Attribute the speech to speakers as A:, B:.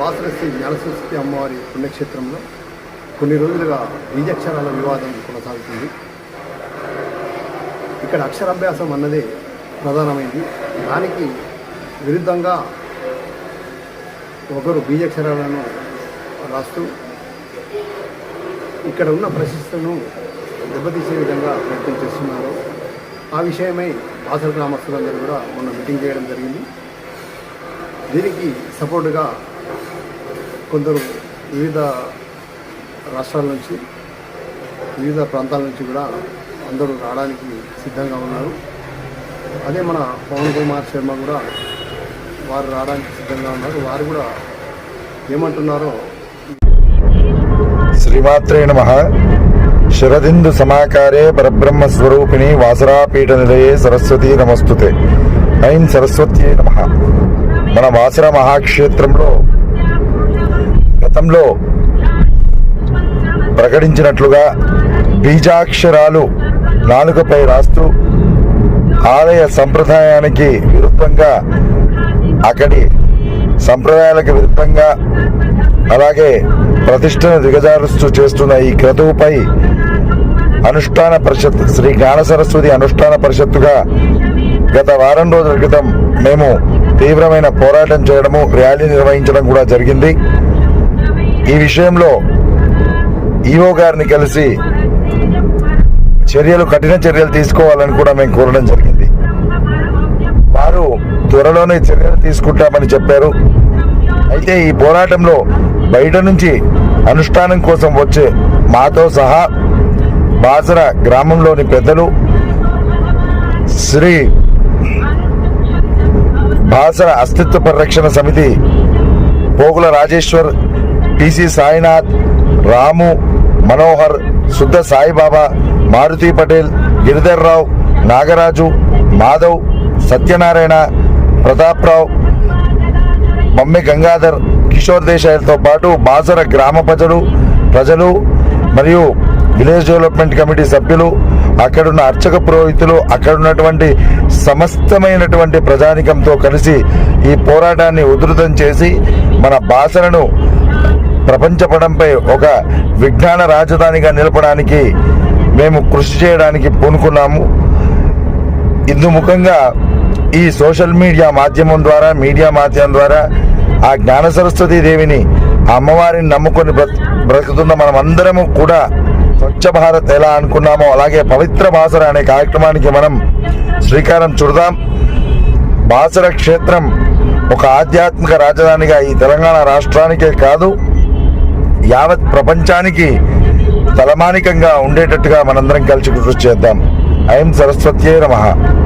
A: బాసరసి జ్ఞానసరస్వతి అమ్మవారి పుణ్యక్షేత్రంలో కొన్ని రోజులుగా బీజాక్షరాల వివాదం కొనసాగుతుంది. ఇక్కడ అక్షరాభ్యాసం అన్నదే ప్రధానమైంది. దానికి విరుద్ధంగా ఒకరు బీజాక్షరాలను రాస్తూ ఇక్కడ ఉన్న ప్రశస్తను దెబ్బతీసే విధంగా ప్రయత్నం చేస్తున్నారు. ఆ విషయమై బాసర గ్రామస్తులందరూ కూడా మొన్న మీటింగ్ చేయడం జరిగింది. దీనికి సపోర్టుగా కొందరు వివిధ రాష్ట్రాల నుంచి వివిధ ప్రాంతాల నుంచి కూడా అందరూ రావడానికి సిద్ధంగా ఉన్నారు. అదే మన పవన్ కుమార్ శర్మ కూడా వారు రావడానికి సిద్ధంగా ఉన్నారు. వారు కూడా ఏమంటున్నారో
B: శ్రీమాత్రే నమ. శరదిందు సమాకారే పరబ్రహ్మ స్వరూపిణి వాసరాపీఠ నిలయే సరస్వతి నమస్తుతే. ఐం సరస్వతి నమ. మన వాసర మహాక్షేత్రంలో గతంలో ప్రకటించినట్లుగా బీజాక్షరాలు నాలుకపై రాస్తూ ఆలయ సంప్రదాయానికి విరుద్ధంగా అక్కడి సంప్రదాయాలకు విరుద్ధంగా అలాగే ప్రతిష్టను దిగజారుస్తూ చేస్తున్న ఈ క్రతువుపై అనుష్ఠాన పరిషత్ శ్రీ జ్ఞాన సరస్వతి అనుష్ఠాన పరిషత్తుగా గత వారం రోజుల క్రితం మేము తీవ్రమైన పోరాటం చేయడము ర్యాలీ నిర్వహించడం కూడా జరిగింది. ఈ విషయంలో ఈఓ గారిని కలిసి చర్యలు కఠిన చర్యలు తీసుకోవాలని కూడా మేము కోరడం జరిగింది. వారు త్వరలోనే చర్యలు తీసుకుంటామని చెప్పారు. అయితే ఈ పోరాటంలో బయట నుంచి అనుష్ఠానం కోసం వచ్చే మాతో సహా బాసర గ్రామంలోని పెద్దలు శ్రీ బాసర అస్తిత్వ పరిరక్షణ సమితి పోగుల రాజేశ్వర్ పిసి సాయినాథ్ రాము మనోహర్ శుద్ధ సాయిబాబా మారుతి పటేల్ గిరిధర్ రావు నాగరాజు మాధవ్ సత్యనారాయణ ప్రతాప్రావు మమ్మి గంగాధర్ కిషోర్ దేశాయ్తో పాటు బాసర గ్రామ ప్రజలు ప్రజలు మరియు విలేజ్ డెవలప్మెంట్ కమిటీ సభ్యులు అక్కడున్న అర్చక పురోహితులు అక్కడున్నటువంటి సమస్తమైనటువంటి ప్రజానికంతో కలిసి ఈ పోరాటాన్ని ఉధృతం చేసి మన బాసరను ప్రపంచ పడంపై ఒక విజ్ఞాన రాజధానిగా నిలపడానికి మేము కృషి చేయడానికి పూనుకున్నాము. ఇందుముఖంగా ఈ సోషల్ మీడియా మాధ్యమం ద్వారా మీడియా మాధ్యమం ద్వారా ఆ జ్ఞాన సరస్వతి దేవిని అమ్మవారిని నమ్ముకొని బ్రతుకుతున్న మనం అందరము కూడా స్వచ్ఛ భారత్ ఎలా అనుకున్నామో అలాగే పవిత్ర బాసర అనే కార్యక్రమానికి మనం శ్రీకారం చుడదాం. బాసర క్షేత్రం ఒక ఆధ్యాత్మిక రాజధానిగా ఈ తెలంగాణ రాష్ట్రానికే కాదు. యావత్ ప్రపంచానికి తలమానికంగా ఉండేటట్టుగా మనందరం కలిసి కృషి చేద్దాం. ఐఎం సరస్వత్యే నమః.